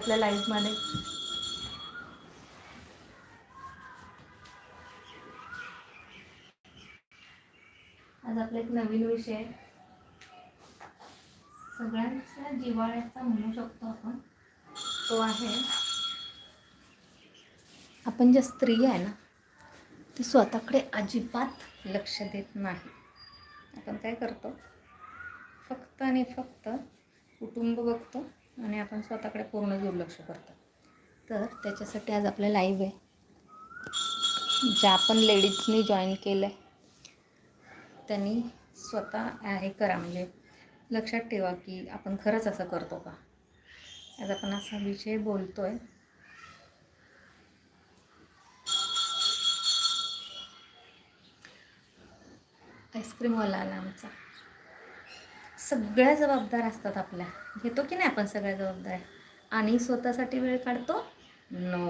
आपल्या लाईफमध्ये आज आपला एक नवीन विषय सगळ्यांच्या जिव्हाळ्याचा म्हणू शकतो आपण. तो आहे आपण ज्या स्त्री आहे ना ती स्वतःकडे अजिबात लक्ष देत नाही. आपण काय करतो? फक्त आणि फक्त कुटुंब बघतो. आणि आपण स्वतःकडे पूर्ण दुर्लक्ष करतो. तर त्याच्यासाठी आज आपलं लाईव्ह आहे. ज्या आपण लेडीजनी जॉईन केलं आहे त्यांनी स्वतः हे करा. म्हणजे लक्षात ठेवा की आपण खरंच असं करतो का? आज आपण असा विषय बोलतो आहे आईस्क्रीमवाला आला आमचा. सगळ्या जबाबदार असतात आपल्या. घेतो की नाही आपण सगळ्या जबाबदार आणि स्वतःसाठी वेळ काढतो? नो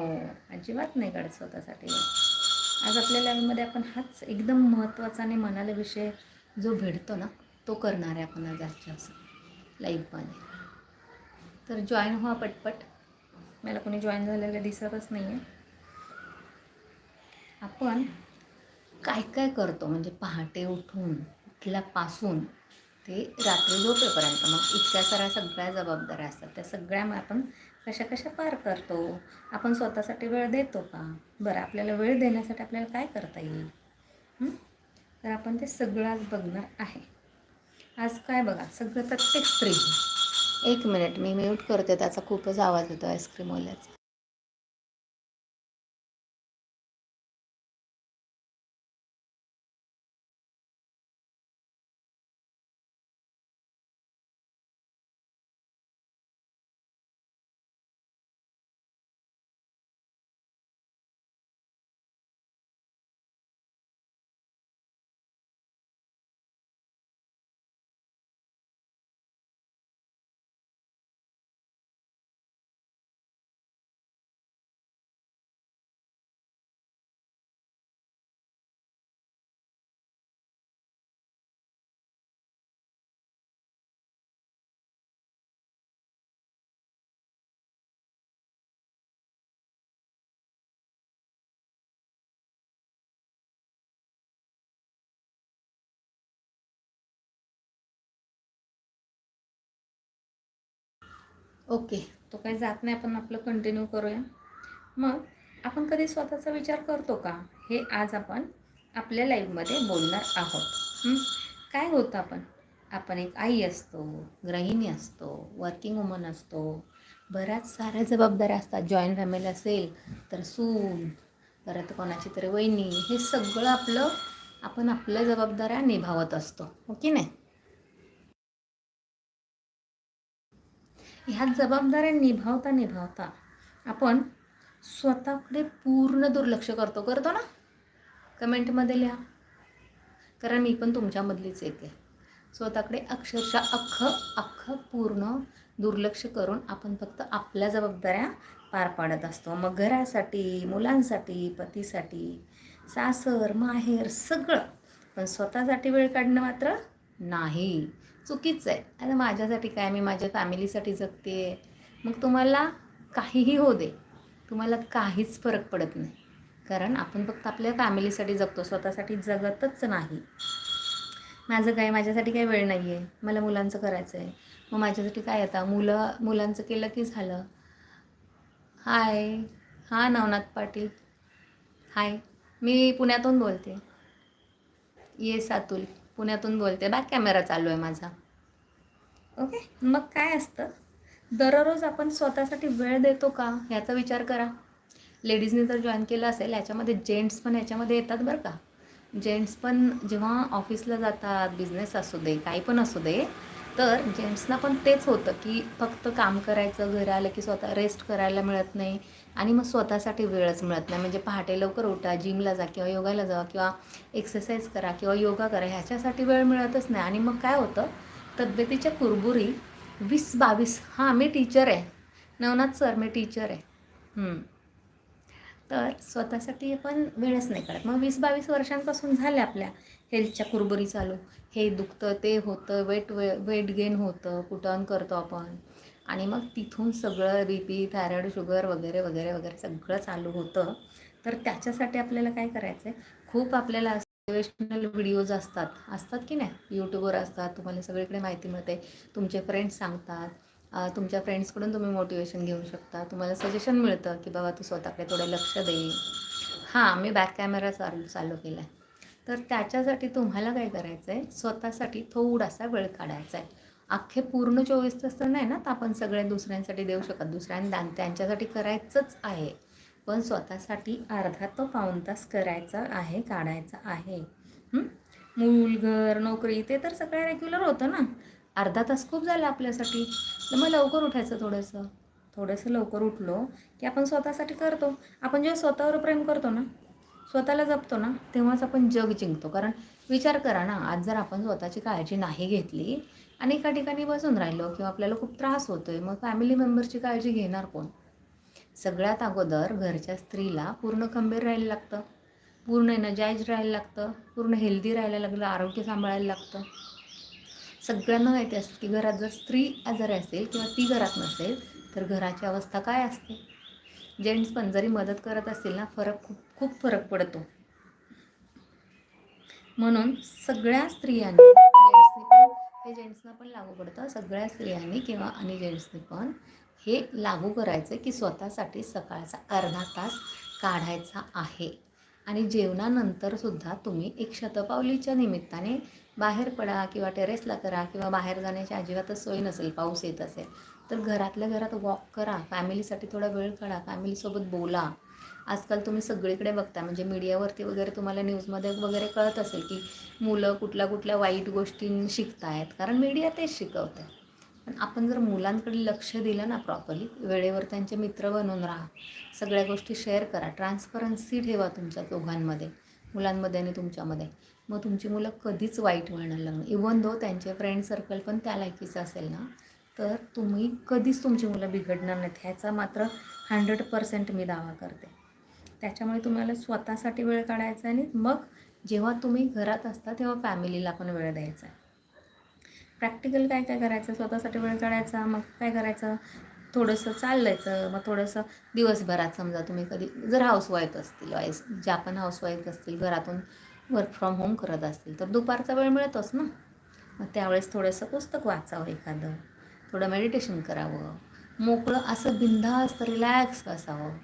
अजिबात नाही काढत स्वतःसाठी वेळ. आज आपल्या लाईफमध्ये आपण हाच एकदम महत्त्वाचा आणि मनाला विषय जो भेटतो ना तो करणार आहे आपण आज आजच्या लाईफमध्ये तर जॉईन व्हा पटपट. मला कोणी जॉईन झालेलं दिसतच नाही आहे आपण काय काय करतो? म्हणजे पहाटे उठून उठल्यापासून ते रात्री झोपेपर्यंत. मग इतक्या साऱ्या सगळ्या जबाबदाऱ्या असतात. त्या सगळ्या मग आपण कशा कशा पार करतो? आपण स्वतःसाठी वेळ देतो का? बरं आपल्याला वेळ देण्यासाठी आपल्याला काय करता येईल? तर आपण ते सगळं आज बघणार आहे. आज काय बघा? सगळं प्रत्येक स्त्री. एक मिनिट मी म्यूट करते. त्याचा खूपच आवाज येतो आईस्क्रीमवाल्याचा ओके. तो काही जात नाही आपण आपलं कंटिन्यू करूया. मग आपण कधी स्वतःचा विचार करतो का? हे आज आपण आपल्या लाईफमध्ये बोलणार आहोत. काय होतं आपण? आपण एक आई असतो गृहिणी असतो वर्किंग वुमन असतो. बऱ्याच साऱ्या जबाबदाऱ्या असतात. जॉईंट फॅमिली असेल तर सून परत कोणाची तरी वहिनी हे सगळं आपलं आपण आपल्या जबाबदाऱ्या निभावत असतो. हो की नाही? ह्या जबाबदाऱ्या निभावता निभावता आपण स्वतःकडे पूर्ण दुर्लक्ष करतो. करतो ना? कमेंटमध्ये लिहा. कारण मी पण तुमच्यामधलीच येते स्वतःकडे अक्षरशः अख्खं अख्खं पूर्ण दुर्लक्ष करून आपण फक्त आपल्या जबाबदाऱ्या पार पाडत असतो. मग घरासाठी मुलांसाठी पतीसाठी सासर माहेर सगळं. पण स्वतःसाठी वेळ काढणं मात्र नाही. चुकीचं आहे. अरे माझ्यासाठी काय? मी माझ्या फॅमिलीसाठी जगते. आहे मग तुम्हाला काहीही हो दे. तुम्हाला काहीच फरक पडत नाही. कारण आपण फक्त आपल्या फॅमिलीसाठी जगतो. स्वतःसाठी जगतच नाही. माझं काय माझ्यासाठी काही वेळ नाही आहे मला मुलांचं करायचं आहे मग माझ्यासाठी काय आता? मुलं मुलांचं केलं की झालं? हाय. हां नवनाथ पाटील. हाय. मी पुण्यातून बोलते. ये सातुल. पुण्यातून बोलते. बॅक कॅमेरा चालू आहे माझा. ओके मग काय असतं? दररोज आपण स्वतःसाठी वेळ देतो का? ह्याचा विचार करा. लेडीजने जर जॉईन केलं असेल याच्यामध्ये जेंट्स पण याच्यामध्ये येतात बरं का. जेंट्स पण जेव्हा ऑफिसला जातात बिझनेस असू दे काही पण असू दे तर जेंट्सना पण तेच होतं की फक्त काम करायचं घरी आलं की स्वतः रेस्ट करायला मिळत नाही आणि मग स्वतःसाठी वेळच मिळत नाही. म्हणजे पहाटे लवकर उठा जिमला जा किंवा योगाला जा किंवा एक्सरसाइज करा किंवा योगा करा ह्याच्यासाठी वेळ मिळतच नाही. आणि मग काय होतं तब्येतीच्या कुरबुरी वीस बावीस. हां मी टीचर आहे. नवनाथ सर मी टीचर आहे. तर स्वतःसाठी पण वेळच नाही करत. मग वीस बावीस वर्षांपासून झाल्या आपल्या. हेल्थच्या कुरबुरी चालू. हे दुखतं ते होतं वेट वे वेट गेन होतं कुठं करतो आपण. आणि मग तिथून सगळं बी पी थायरॉईड शुगर वगैरे वगैरे वगैरे सगळं चालू होतं. तर त्याच्यासाठी आपल्याला काय करायचं आहे खूप आपल्याला मोटिवेशनल व्हिडिओज असतात. असतात की नाही? यूट्यूबवर असतात. तुम्हाला सगळीकडे माहिती मिळते. तुमचे फ्रेंड्स सांगतात. तुमच्या फ्रेंड्सकडून तुम्ही मोटिवेशन घेऊ शकता. तुम्हाला सजेशन मिळतं की बाबा तू स्वतःकडे थोडं लक्ष दे. हां मी बॅक कॅमेरा चालू चालू केला आहे तर त्याच्यासाठी तुम्हाला काय करायचं आहे स्वतःसाठी थोडासा वेळ काढायचा आहे अख्खे पूर्ण चोवीस तास तर नाही ना तर आपण सगळे दुसऱ्यांसाठी देऊ शकत. दुसऱ्यांना त्यांच्यासाठी करायचंच आहे. पण स्वतःसाठी अर्धा तो पाऊण तास करायचा आहे काढायचा आहे. मूल घर नोकरी ते तर सगळं रेग्युलर होतं ना. अर्धा तास खूप झाला आपल्यासाठी. तर मग लवकर उठायचं थोडंसं. थोडंसं लवकर उठलो की आपण स्वतःसाठी करतो. आपण जेव्हा स्वतःवर प्रेम करतो ना स्वतःला जपतो ना तेव्हाच आपण जग जिंकतो. कारण विचार करा ना आज जर आपण स्वतःची काळजी नाही घेतली आणि एका ठिकाणी बसून राहिलो किंवा आपल्याला खूप त्रास होतोय मग फॅमिली मेंबरची काळजी घेणार कोण? सगळ्यात अगोदर घरच्या स्त्रीला पूर्ण खंबीर राहायला लागतं. पूर्ण एनर्जाईज राहायला लागतं. पूर्ण हेल्दी राहायला लागलं आरोग्य सांभाळायला लागतं. सगळ्यांना माहिती असतं की घरात जर स्त्री आजारी असेल किंवा ती घरात नसेल तर घराची अवस्था काय असते? जेंट्स पण जरी मदत करत असतील ना फरक खूप खूप फरक पडतो. म्हणून सगळ्या स्त्रियांनी जेंट्सनी पण हे जेंट्सना पण लागू पडतं. सगळ्या स्त्रियांनी किंवा आणि जेंट्सनी पण हे लागू करायचं की स्वतःसाठी सकाळचा अर्धा तास काढायचा आहे. आणि जेवणानंतर सुद्धा तुम्ही एक शतपावलीच्या निमित्ताने बाहेर पडा किंवा टेरेसला करा किंवा बाहेर जाण्याची अजिबातच सोय नसेल पाऊस येत असेल तर घरातल्या घरात वॉक करा फॅमिलीसाठी थोडा वेळ काढा फॅमिलीसोबत बोला. आजकाल तुम्ही सगळीकडे बघता म्हणजे मीडियावरती वगैरे तुम्हाला न्यूजमध्ये वगैरे कळत असेल की मुलं कुठल्या कुठल्या वाईट गोष्टी शिकतायत कारण मीडिया तेच शिकवते पण आपण जर मुलांकडे लक्ष दिलं ना प्रॉपरली वेळेवर त्यांचे मित्र बनवून राहा. सगळ्या गोष्टी शेअर करा. ट्रान्सपरन्सी ठेवा तुमच्या दोघांमध्ये मुलांमध्ये आणि तुमच्यामध्ये. मग तुमची मुलं कधीच वाईट वळणार लागणार इवन दो त्यांचे फ्रेंड सर्कल पण त्या लायकीचं असेल ना तर तुम्ही कधीच तुमची मुलं बिघडणार नाहीत. ह्याचा मात्र हंड्रेड पर्सेंट मी दावा करते. त्याच्यामुळे तुम्हाला स्वतःसाठी वेळ काढायचा आणि मग जेव्हा तुम्ही घरात असता तेव्हा फॅमिलीला पण वेळ द्यायचा आहे. प्रॅक्टिकल काय काय करायचं? स्वतःसाठी वेळ काढायचा मग काय करायचं? थोडंसं चाललायचं मग थोडंसं दिवसभरात समजा तुम्ही कधी जर हाऊसवाईफ असतील वाईस ज्या पण हाऊसवाईफ असतील घरातून वर्क फ्रॉम होम करत असतील तर दुपारचा वेळ मिळतोच ना? मग त्यावेळेस थोडंसं पुस्तक वाचावं एखादं थोडं मेडिटेशन करावं मोकळं असं बिंदास्त रिलॅक्स असावं.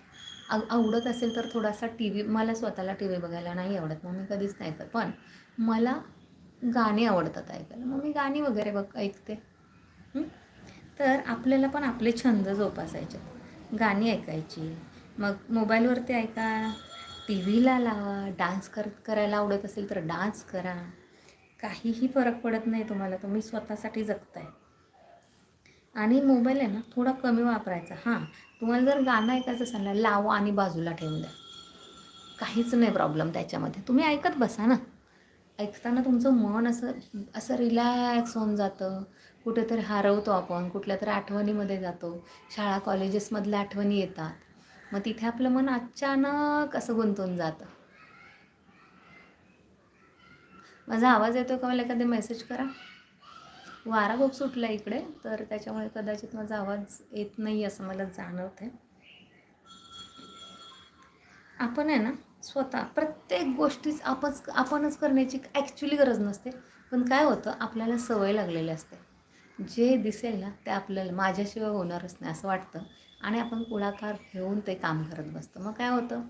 आव आवडत असेल तर थोडासा टी व्ही मला स्वतःला टी व्ही बघायला नाही आवडत मग मी कधीच नाही तर पण मला गाणी आवडतात ऐकायला. मग मी गाणी वगैरे बघ ऐकते. तर आपल्याला पण आपले छंद जोपासायचे गाणी ऐकायची. मग मोबाईलवरती ऐका टी व्हीला लावा डान्स कर करायला आवडत असेल तर डान्स करा. काहीही फरक पडत नाही तुम्हाला तुम्ही स्वतःसाठी जगताय. आणि मोबाईल आहे ना थोडा कमी वापरायचा. हां तुम्हाला जर गाणं ऐकायचं असेल ना लावा आणि बाजूला ठेवून द्या. काहीच नाही प्रॉब्लेम त्याच्यामध्ये. तुम्ही ऐकत बसा ना. ऐकताना तुमचं मन असं असं रिलॅक्स होऊन जातं. कुठेतरी हरवतो आपण कुठल्या तरी आठवणीमध्ये जातो. शाळा कॉलेजेसमधल्या आठवणी येतात. मग तिथे आपलं मन अचानक असं गुंतून जातं. माझा आवाज येतो का? मला एखादी मेसेज करा. वारा खूप सुटला इकडे तर त्याच्यामुळे कदाचित माझा आवाज येत नाही असं मला जाणवतं आपण आहे ना स्वतः प्रत्येक गोष्टीच आपच आपणच करण्याची ॲक्च्युली गरज नसते. पण काय होतं आपल्याला सवय लागलेली असते. जे दिसेल ना ते आपल्याला माझ्याशिवाय होणारच नाही असं वाटतं. आणि आपण पुढाकार घेऊन ते काम करत बसतो. मग काय होतं?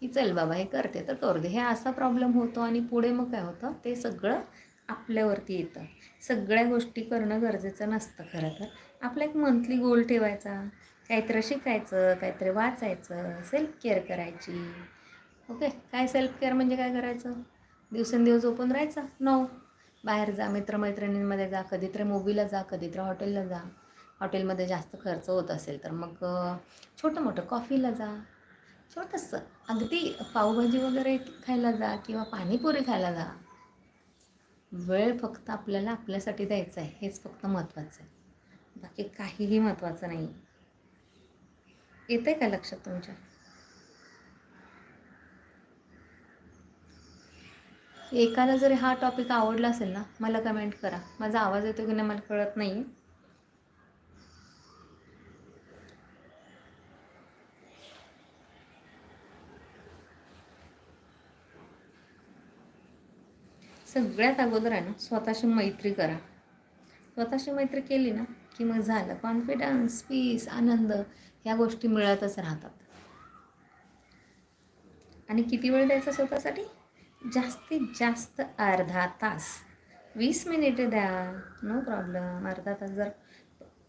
की चल बाबा हे करते तर करू दे. हे असा प्रॉब्लेम होतो आणि पुढे मग काय होतं? ते सगळं आपल्यावरती येतं. सगळ्या गोष्टी करणं गरजेचं नसतं खरं तर. आपला एक मंथली गोल ठेवायचा. काहीतरी शिकायचं काहीतरी वाचायचं सेल्फ केअर करायची. ओके काय सेल्फ केअर म्हणजे काय करायचं? दिवसेंदिवस झोपून राहायचं? नो बाहेर जा मित्रमैत्रिणींमध्ये जा कधीतरी मूवीला जा कधीतरी हॉटेलला जा. हॉटेलमध्ये जास्त खर्च होत असेल तर मग छोटं मोठं कॉफीला जा. छोटंसं अगदी पावभाजी वगैरे खायला जा किंवा पाणीपुरी खायला जा. वेळ फक्त आपल्याला आपल्यासाठी द्यायचा आहे. हेच फक्त महत्त्वाचं आहे. बाकी काहीही महत्त्वाचं नाही. येतं आहे का लक्षात तुमच्या? एकाला जर हा टॉपिक आवडला असेल ना मला कमेंट करा. माझा आवाज येतो की नाही मला कळत नाही सगळ्यात अगोदर आहे ना स्वतःशी मैत्री करा. स्वतःशी मैत्री केली ना की मग झालं. कॉन्फिडन्स पीस आनंद ह्या गोष्टी मिळतच राहतात. आणि किती वेळ द्यायचा स्वतःसाठी? जास्तीत जास्त अर्धा तास. वीस मिनिटे द्या. No problem. अर्धा तास जर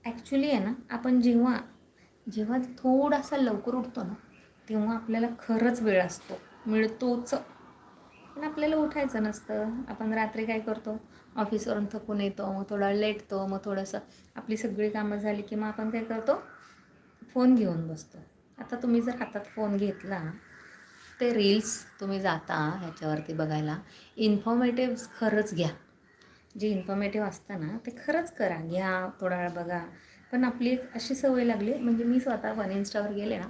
ॲक्च्युली आहे ना आपण जेव्हा जेव्हा थोडासा लवकर उठतो ना तेव्हा आपल्याला खरंच वेळ असतो. मिळतोच. पण आपल्याला उठायचं नसतं. आपण रात्री काय करतो? ऑफिसवरून थकून येतो मग थोडा लेटतो मग थोडंसं आपली सगळी कामं झाली की मग आपण काय करतो? फोन घेऊन बसतो. आता तुम्ही जर हातात फोन घेतला ते रील्स तुम्ही जाता ह्याच्यावरती बघायला इन्फॉर्मेटिव्स खरंच घ्या. जे इन्फॉर्मेटिव्ह असतं ना ते खरंच करा. घ्या थोडा वेळ बघा. पण आपली एक अशी सवय लागली म्हणजे मी स्वतः वन इन्स्टावर गेले ना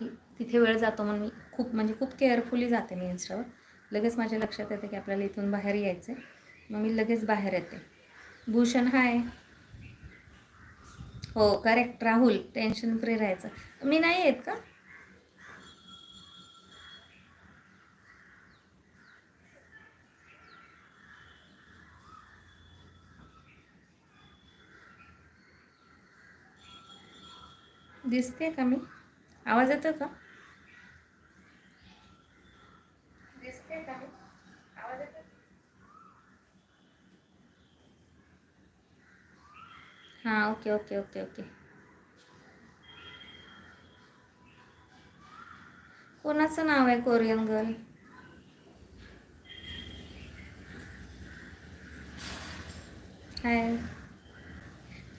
की तिथे वेळ जातो म्हणून मी खूप म्हणजे खूप केअरफुली जाते मी इन्स्टावर लगेच माझ्या लक्षात येते की आपल्याला इथून बाहेर यायचं आहे मग मी लगेच बाहेर येते. भूषण हाय. हो करेक्ट राहुल टेन्शन फ्री राहायचं. मी नाही येत का? दिसते का मी? आवाज येतो का? दिसते का मी आवाज येतो हां ओके ओके ओके ओके. कोणाचं नाव आहे Korean girl? Hi.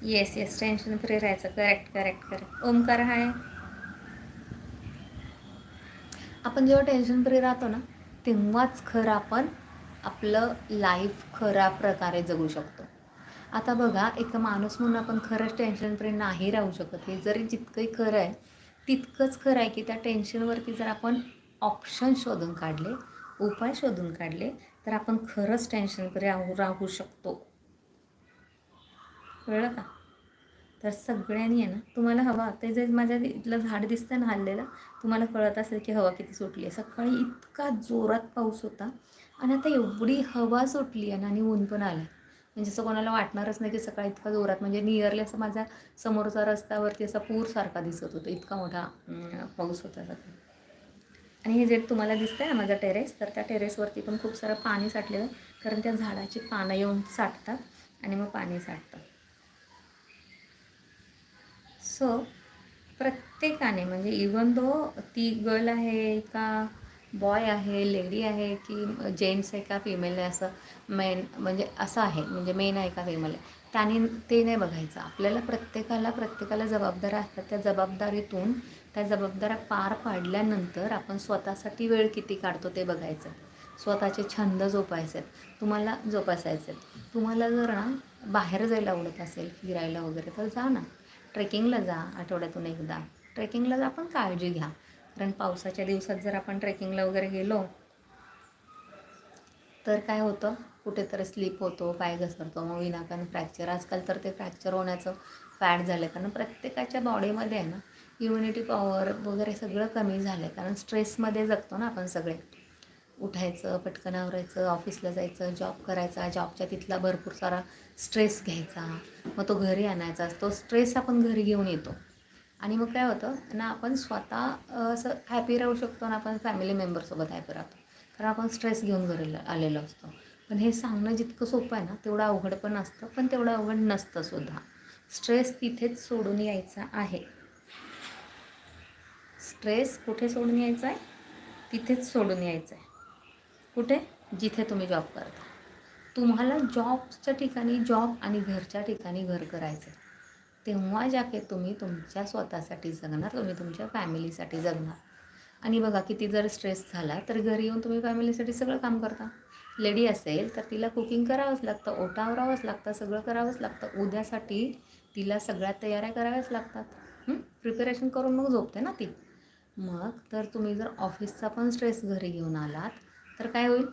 Yes yes tension free राहायचं. Correct correct correct Omkar hi. आपण जेव्हा टेन्शन फ्री राहतो ना तेव्हाच खरं आपण आपलं लाईफ खऱ्या प्रकारे जगू शकतो. आता बघा एक माणूस म्हणून आपण खरंच टेन्शन फ्री नाही राहू शकत. हे जरी जितकंही खरं आहे तितकंच खरं आहे की त्या टेन्शनवरती जर आपण ऑप्शन शोधून काढले उपाय शोधून काढले तर आपण खरंच टेन्शन फ्री राहू राहू शकतो. कळलं का? तर सगळ्यांनी आहे ना तुम्हाला हवा. ते जे माझ्या इथलं झाड दिसतं ना हल्लेलं तुम्हाला कळत असेल की हवा किती सुटली आहे. सकाळी इतका जोरात पाऊस होता आणि आता एवढी हवा सुटली आहे ना आणि ऊन पण आलं म्हणजे असं कोणाला वाटणारच नाही की सकाळी इतका जोरात म्हणजे नियरली असं माझ्या समोरचा रस्त्यावरती असा पूरसारखा दिसत होता. इतका मोठा पाऊस होता सकाळी आणि हे जे तुम्हाला दिसतंय ना माझा टेरेस तर त्या टेरेसवरती पण खूप सारं पाणी साठलेलं आहे. कारण त्या झाडाची पानं येऊन साठतात आणि मग पाणी साठतात सो प्रत्येकाने म्हणजे इवन दो ती गर्ल आहे का बॉय आहे लेडी आहे की जेंट्स आहे का फिमेल आहे असं मेन म्हणजे असं आहे म्हणजे मेन आहे का फिमेल आहे त्याने ते नाही बघायचं. आपल्याला प्रत्येकाला प्रत्येकाला जबाबदाऱ्या असतात. त्या जबाबदारीतून त्या जबाबदाऱ्या पार पाडल्यानंतर आपण स्वतःसाठी वेळ किती काढतो ते बघायचं. स्वतःचे छंद जोपायचेत. आहेत तुम्हाला जोपासायचे आहेत तुम्हाला जर ना बाहेर जायला आवडत असेल फिरायला वगैरे तर जा ना. ट्रेकिंगला जा आठवड्यातून एकदा. ट्रेकिंगला जा पण काळजी घ्या. कारण पावसाच्या दिवसात जर आपण ट्रेकिंगला वगैरे गेलो तर काय होतं? कुठेतरी स्लिप होतो पाय घसरतो मग विनाकारण फ्रॅक्चर आजकाल तर ते फ्रॅक्चर होण्याचं फॅड झालं आहे कारण प्रत्येकाच्या बॉडीमध्ये आहे ना इम्युनिटी पॉवर वगैरे सगळं कमी झालं आहे कारण स्ट्रेसमध्ये जगतो ना आपण सगळे. उठायचं पटकन आवरायचं ऑफिसला जायचं जॉब करायचा जॉबच्या तिथला भरपूर सारा स्ट्रेस घ्यायचा. मग तो घरी आणायचा. तो स्ट्रेस आपण घरी घेऊन येतो. आणि मग काय होतं ना आपण स्वतः असं हॅपी राहू शकतो ना आपण फॅमिली मेंबरसोबत हॅपी राहतो. कारण आपण स्ट्रेस घेऊन घरी आलेलो असतो. पण हे सांगणं जितकं सोपं आहे ना तेवढं अवघड पण असतं पण तेवढं अवघड नसतं सुद्धा. स्ट्रेस तिथेच सोडून यायचा आहे. स्ट्रेस कुठे सोडून यायचा आहे? तिथेच सोडून यायचं आहे. कुठे? जिथे तुम्ही जॉब करता. तुम्हाला जॉबच्या ठिकाणी जॉब आणि घरच्या ठिकाणी घर करायचं आहे तेव्हा ज्या की तुम्ही तुमच्या स्वतःसाठी जगणार तुम्ही तुमच्या फॅमिलीसाठी जगणार. आणि बघा किती जर स्ट्रेस झाला तर घरी येऊन तुम्ही फॅमिलीसाठी सगळं काम करता. लेडी असेल तर तिला कुकिंग करावंच लागतं ओटा आवरावंच लागतं सगळं करावंच लागतं. उद्यासाठी तिला सगळ्या तयाऱ्या कराव्याच लागतात. प्रिपरेशन करून मग झोपते ना ती. मग तर तुम्ही जर ऑफिसचा पण स्ट्रेस घरी घेऊन आलात तर काय होईल?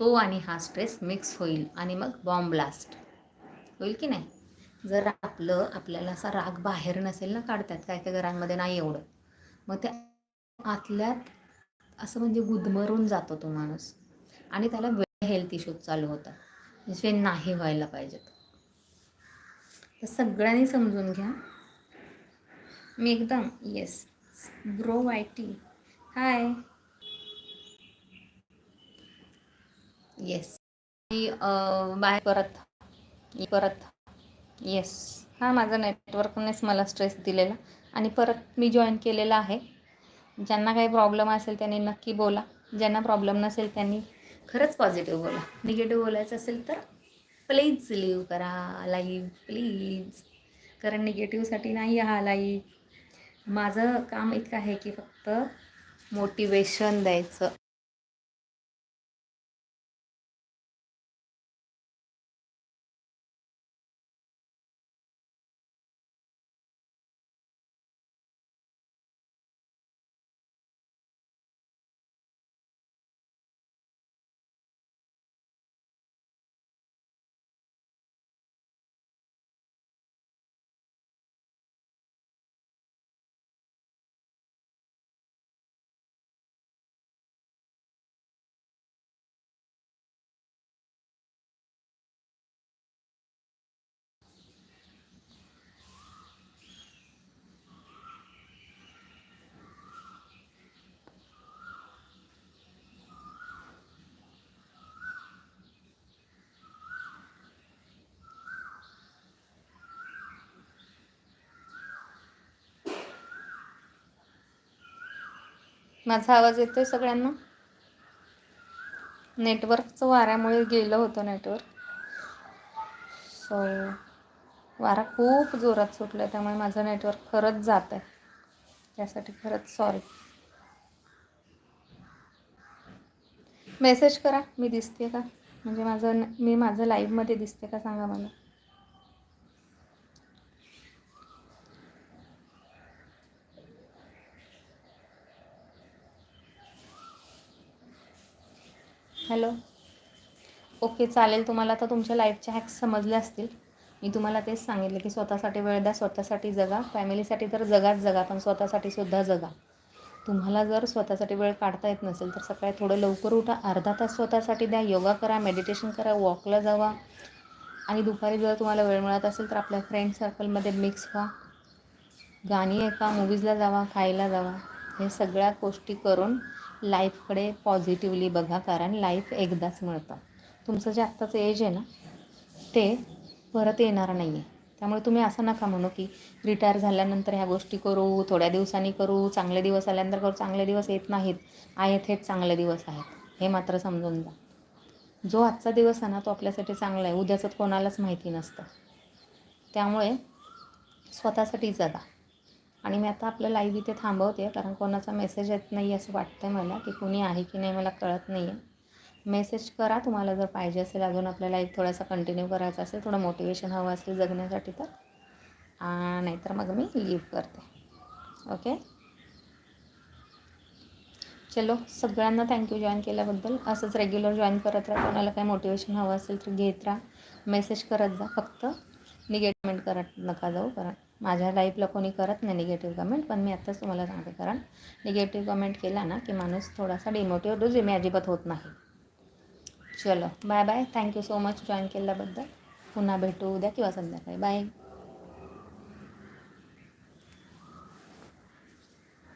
तो आणि हा स्ट्रेस मिक्स होईल आणि मग बॉम्ब ब्लास्ट होईल की नाही? जर आपलं आपल्याला असा राग बाहेर नसेल ना काढतात काय काय घरांमध्ये नाही एवढं. मग ते आतल्यात असं म्हणजे गुदमरून जातो तो माणूस. आणि त्याला वेळ हेल्थ इश्यूज चालू होतात. जे नाही व्हायला पाहिजेत. तर सगळ्यांनी समजून घ्या. मी एकदम येस ग्रो वाय टी हाय येस मी बाहेर परत परत येस हा माझा नेटवर्कनेच मला स्ट्रेस दिलेला. आणि परत मी जॉईन केलेला आहे. ज्यांना काही प्रॉब्लेम असेल त्यांनी नक्की बोला. ज्यांना प्रॉब्लेम नसेल त्यांनी खरंच पॉझिटिव्ह बोला. निगेटिव्ह बोलायचं असेल तर प्लीज लिव्ह करा. लाईव्ह प्लीज कारण निगेटिव्हसाठी नाही हा लाईव्ह माझं काम इतकं आहे की फक्त मोटिवेशन द्यायचं. माझा आवाज येतोय सगळ्यांना? नेटवर्कचं वाऱ्यामुळे गेलं होतं नेटवर्क. सो वारा खूप जोरात सुटला आहे त्यामुळे माझं नेटवर्क खरंच जात आहे त्यासाठी खरंच सॉरी मेसेज करा मी दिसते का? म्हणजे माझं मी माझं लाईव्हमध्ये दिसते का सांगा मला. हॅलो. ओके चालेल. तुम्हाला आता तुमच्या लाईफच्या हॅक्स समजले असतील. मी तुम्हाला तेच सांगितलं की स्वतःसाठी वेळ द्या स्वतःसाठी जगा. फॅमिलीसाठी तर जगाच जगा पण स्वतःसाठी सुद्धा जगा. तुम्हाला जर स्वतःसाठी वेळ काढता येत नसेल तर सकाळी थोडं लवकर उठा. अर्धा तास स्वतःसाठी द्या. योगा करा मेडिटेशन करा वॉकला जावा. आणि दुपारी जर तुम्हाला वेळ मिळत असेल तर आपल्या फ्रेंड सर्कलमध्ये मिक्स व्हा. गाणी ऐका मूवीजला जावा खायला जावा. हे सगळ्या गोष्टी करून लाईफकडे पॉझिटिव्हली बघा कारण लाईफ एकदाच मिळतं. तुमचं जे आत्ताचं एज आहे ना ते परत येणार नाही आहे त्यामुळे तुम्ही असं नका म्हणू की रिटायर झाल्यानंतर ह्या गोष्टी करू थोड्या दिवसांनी करू चांगले दिवस आल्यानंतर करू चांगले दिवस येत नाहीत. आहेत हेच चांगले दिवस आहेत. हे मात्र समजून जा जो आजचा दिवस आहे ना तो आपल्यासाठी चांगला आहे. उद्याचं कोणालाच माहिती नसतं. त्यामुळे स्वतःसाठी जगा. आणि मी आता आपलं लाईव्ह इथे थांबवते कारण कोणाचा मेसेज येत नाही असं वाटतं आहे मला की कुणी आहे की नाही मला कळत नाही आहे मेसेज करा तुम्हाला जर पाहिजे असेल अजून आपल्या लाईव्ह थोडासा कंटिन्यू करायचा असेल थोडं मोटिवेशन हवं असेल जगण्यासाठी तर. नाहीतर मग मी लिव्ह करते. ओके चलो सगळ्यांना थँक्यू जॉईन केल्याबद्दल. असंच रेग्युलर जॉईन करत राहा कोणाला काही मोटिवेशन हवं असेल तर घेत राहा. मेसेज करत जा फक्त निगेटमेंट करत नका जाऊ कारण माझ्या लाईफला कोणी करत नाही निगेटिव्ह कमेंट पण मी आत्ताच तुम्हाला सांगते कारण निगेटिव्ह कमेंट केला ना की माणूस थोडासा डिमोटिव्ह होतो जे मी अजिबात होत नाही. चलो bye bye thank you so much join केल्याबद्दल. पुन्हा भेटू उद्या किंवा संध्याकाळी. बाय